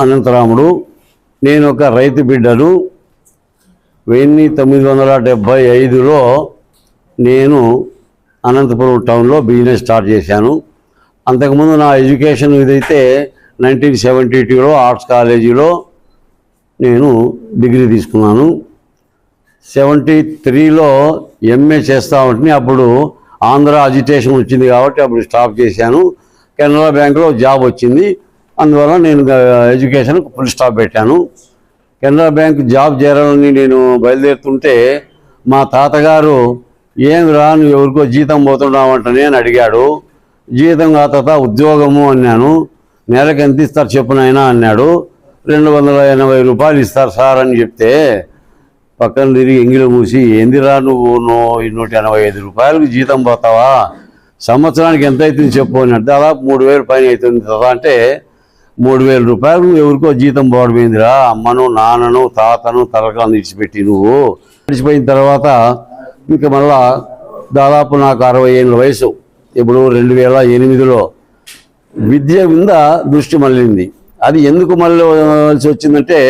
అనంతరాముడు నేను ఒక రైతు బిడ్డను వెయ్యి తొమ్మిది వందల డెబ్భై ఐదులో నేను అనంతపురం టౌన్లో బిజినెస్ స్టార్ట్ చేశాను. అంతకుముందు నా ఎడ్యుకేషన్ ఇదైతే నైన్టీన్ సెవెంటీ టూలో ఆర్ట్స్ కాలేజీలో నేను డిగ్రీ తీసుకున్నాను. సెవెంటీ త్రీలో ఎంఏ చేస్తా ఉంటే అప్పుడు ఆంధ్ర అజిటేషన్ వచ్చింది కాబట్టి అప్పుడు స్టాప్ చేశాను. కెనరా బ్యాంకులో జాబ్ వచ్చింది. అందువల్ల నేను ఎడ్యుకేషన్ ఫుల్ స్టాప్ పెట్టాను. కెనరా బ్యాంక్ జాబ్ చేరాలని నేను బయలుదేరుతుంటే మా తాతగారు ఏం రా నువ్వు ఎవరికో జీతం పోతున్నావంటనే అని అడిగాడు. జీతం ఆ తాత ఉద్యోగము అన్నాను. నెలకు ఎంత ఇస్తారు చెప్పు నాయనా అన్నాడు. రెండు వందల ఎనభై రూపాయలు ఇస్తారు సార్ అని చెప్తే పక్కన తిరిగి ఎంగిలో మూసి ఏందిరా నువ్వు నూ- నూట ఎనభై ఐదు రూపాయలకు జీతం పోతావా? సంవత్సరానికి ఎంత అవుతుంది చెప్పు అని అంటే దాదాపు మూడు వేలు పైన అవుతుంది కదా అంటే మూడు వేల రూపాయలు ఎవరికో జీతం పోవడమేందిరా అమ్మను నాన్నను తాతను తలకాలు విడిచిపెట్టి నువ్వు. విడిచిపోయిన తర్వాత ఇంకా మళ్ళా దాదాపు నాకు అరవై ఏళ్ళ వయసు. ఇప్పుడు రెండు వేల ఎనిమిదిలో విద్య మీద దృష్టి మళ్ళింది. అది ఎందుకు మళ్ళీ వచ్చిందంటే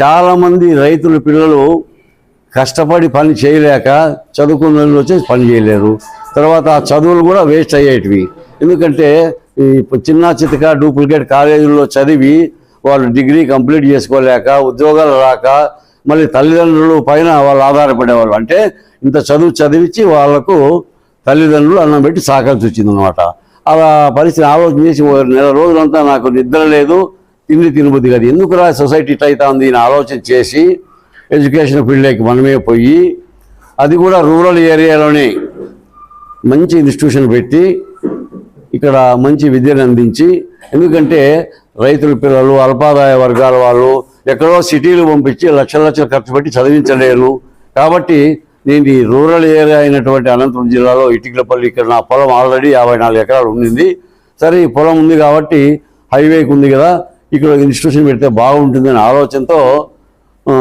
చాలామంది రైతుల పిల్లలు కష్టపడి పని చేయలేక చదువుకున్న వచ్చేసి పని చేయలేరు. తర్వాత ఆ చదువులు కూడా వేస్ట్ అయ్యేటివి. ఎందుకంటే ఈ చిన్న చితక డూప్లికేట్ కాలేజీల్లో చదివి వాళ్ళు డిగ్రీ కంప్లీట్ చేసుకోలేక ఉద్యోగాలు రాక మళ్ళీ తల్లిదండ్రులు పైన వాళ్ళు ఆధారపడేవాళ్ళు. అంటే ఇంత చదువు చదివించి వాళ్ళకు తల్లిదండ్రులు అన్నం పెట్టి సాకాల్సి వచ్చిందనమాట అలా పరిస్థితి ఆలోచన చేసి నెల రోజులంతా నాకు నిద్ర లేదు తిండి తినబుద్ధి కాదు. ఎందుకు రా సొసైటీ ఇట్లా అవుతుంది ఆలోచన చేసి ఎడ్యుకేషన్ ఫీల్డ్లోకి మనమే పోయి అది కూడా రూరల్ ఏరియాలోనే మంచి ఇన్స్టిట్యూషన్ పెట్టి ఇక్కడ మంచి విద్యను అందించి ఎందుకంటే రైతుల పిల్లలు అల్పాదాయ వర్గాల వాళ్ళు ఎక్కడో సిటీలు పంపించి లక్షల లక్షలు ఖర్చు పెట్టి చదివించలేరు. కాబట్టి నేను ఈ రూరల్ ఏరియా అయినటువంటి అనంతపురం జిల్లాలో ఇటుకలపల్లి ఇక్కడ నా పొలం ఆల్రెడీ యాభై నాలుగు ఎకరాలు ఉండింది. సరే ఈ పొలం ఉంది కాబట్టి హైవేకి ఉంది కదా ఇక్కడ ఇన్స్టిట్యూషన్ పెడితే బాగుంటుందనే ఆలోచనతో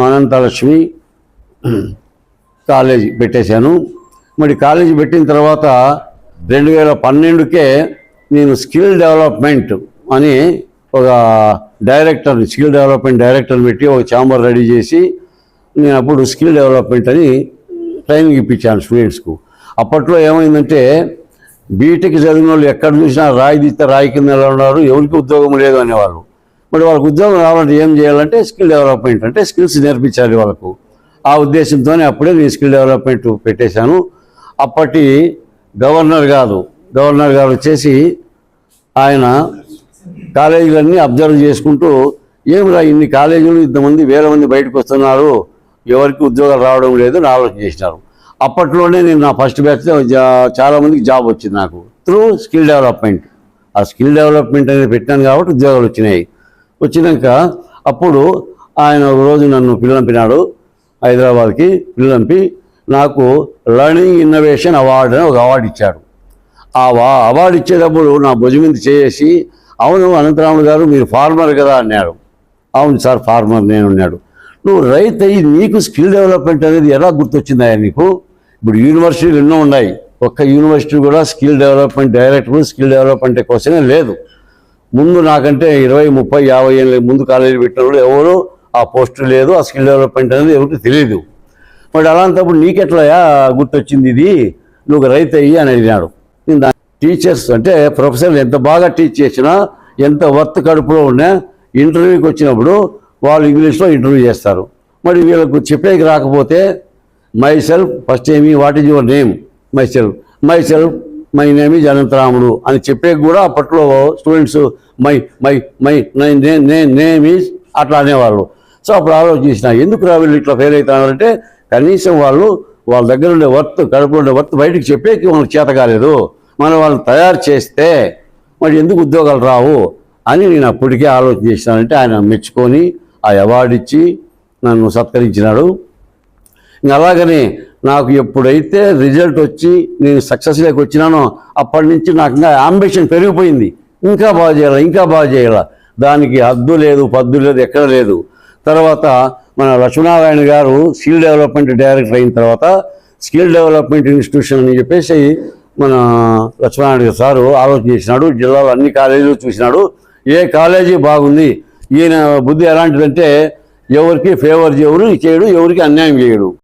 అనంతలక్ష్మి కాలేజీ పెట్టేశాను. మరి కాలేజీ పెట్టిన తర్వాత రెండు వేల పన్నెండుకే నేను స్కిల్ డెవలప్మెంట్ అని ఒక డైరెక్టర్ స్కిల్ డెవలప్మెంట్ డైరెక్టర్ పెట్టి ఒక ఛాంబర్ రెడీ చేసి నేను అప్పుడు స్కిల్ డెవలప్మెంట్ అని ట్రైనింగ్ ఇప్పించాను స్టూడెంట్స్కు. అప్పట్లో ఏమైందంటే బీటెక్ చదివిన వాళ్ళు ఎక్కడ చూసినా రాయి తీస్తే రాయి కింద ఎలా ఉన్నారు ఎవరికి ఉద్యోగం లేదు అనేవాళ్ళు. మరి వాళ్ళకి ఉద్యోగం రావాలంటే ఏం చేయాలంటే స్కిల్ డెవలప్మెంట్ అంటే స్కిల్స్ నేర్పించాలి వాళ్ళకు. ఆ ఉద్దేశంతోనే అప్పుడే నేను స్కిల్ డెవలప్మెంట్ పెట్టేశాను. అప్పటి గవర్నర్ కాదు గవర్నర్ గారు వచ్చేసి ఆయన కాలేజీలన్నీ అబ్జర్వ్ చేసుకుంటూ ఏమిరా ఇన్ని కాలేజీలు ఇంతమంది వేల మంది బయటకు వస్తున్నారు ఎవరికి ఉద్యోగాలు రావడం లేదు అని ఆలోచన చేసినారు. అప్పట్లోనే నేను నా ఫస్ట్ బ్యాచ్ చాలామందికి జాబ్ వచ్చింది నాకు. త్రూ స్కిల్ డెవలప్మెంట్ ఆ స్కిల్ డెవలప్మెంట్ అనేది పెట్టాను కాబట్టి ఉద్యోగాలు వచ్చినాయి. వచ్చినాక అప్పుడు ఆయన ఒక రోజు నన్ను పిల్లంపినాడు హైదరాబాద్కి పిల్లంపి నాకు లర్నింగ్ ఇన్నోవేషన్ అవార్డు అని ఒక అవార్డు ఇచ్చాడు. ఆ వా అవార్డు ఇచ్చేటప్పుడు నా భుజం మీద చేసి అవును అనంతరాముడు గారు మీరు ఫార్మర్ కదా అన్నాడు అవును సార్ ఫార్మర్ నేను అన్నాడు. నువ్వు రైతు అయ్యి నీకు స్కిల్ డెవలప్మెంట్ అనేది ఎలా గుర్తొచ్చిందా నీకు? ఇప్పుడు యూనివర్సిటీలు ఎన్నో ఉన్నాయి. ఒక్క యూనివర్సిటీ కూడా skill development director skill development కోసమే లేదు. ముందు నాకంటే ఇరవై ముప్పై యాభై ఏళ్ళ ముందు కాలేజీ పెట్టినప్పుడు ఎవరు? ఆ పోస్ట్ లేదు ఆ స్కిల్ డెవలప్మెంట్ అనేది ఎవరికి తెలియదు మరి అలాంటప్పుడు నీకెట్లా గుర్తొచ్చింది ఇది? నువ్వు రైతు అయ్యి అని అడిగినాడు. టీచర్స్ అంటే ప్రొఫెసర్లు ఎంత బాగా టీచ్ చేసినా ఎంత వర్త్ కడుపులో ఉన్నా ఇంటర్వ్యూకి వచ్చినప్పుడు వాళ్ళు ఇంగ్లీష్లో ఇంటర్వ్యూ చేస్తారు. మరి వీళ్ళకు చెప్పేకి రాకపోతే మై సెల్ఫ్ ఫస్ట్ ఏమి what is your name myself myself my name is Anantharamudu అని చెప్పే కూడా అప్పట్లో students my my my name is అట్లా అనేవాళ్ళు. సో అప్పుడు ఆలోచించిన ఎందుకు రా వీళ్ళు ఇట్లా ఫెయిల్ అవుతున్నారంటే కనీసం వాళ్ళు వాళ్ళ దగ్గర ఉండే వర్త్ కడుపులో ఉండే వర్త్ బయటకు చెప్పేకి వాళ్ళకి చేత కాలేదు. మనం వాళ్ళని తయారు చేస్తే మరి ఎందుకు ఉద్యోగాలు రావు అని నేను అప్పటికే ఆలోచన చేసినానంటే ఆయన మెచ్చుకొని ఆ అవార్డు ఇచ్చి నన్ను సత్కరించినాడు. అలాగనే నాకు ఎప్పుడైతే రిజల్ట్ వచ్చి నేను సక్సెస్లోకి వచ్చినానో అప్పటి నుంచి నాకు ఇంకా ఆంబిషన్ పెరిగిపోయింది. ఇంకా బాగా చేయాలి ఇంకా బాగా చేయాలి? దానికి హద్దు లేదు పద్దు లేదు ఎక్కడ లేదు. తర్వాత మన లక్ష్మీనారాయణ గారు స్కిల్ డెవలప్మెంట్ డైరెక్టర్ అయిన తర్వాత స్కిల్ డెవలప్మెంట్ ఇన్స్టిట్యూషన్ అని చెప్పేసి మన లక్ష్మీనారాయణ సారు ఆలోచన చేసినాడు జిల్లాలో అన్ని కాలేజీలు చూసినాడు ఏ కాలేజీ బాగుంది ఈయన బుద్ధి ఎలాంటిదంటే ఎవరికి ఫేవర్ చేయడు చేయడు ఎవరికి అన్యాయం చేయడు.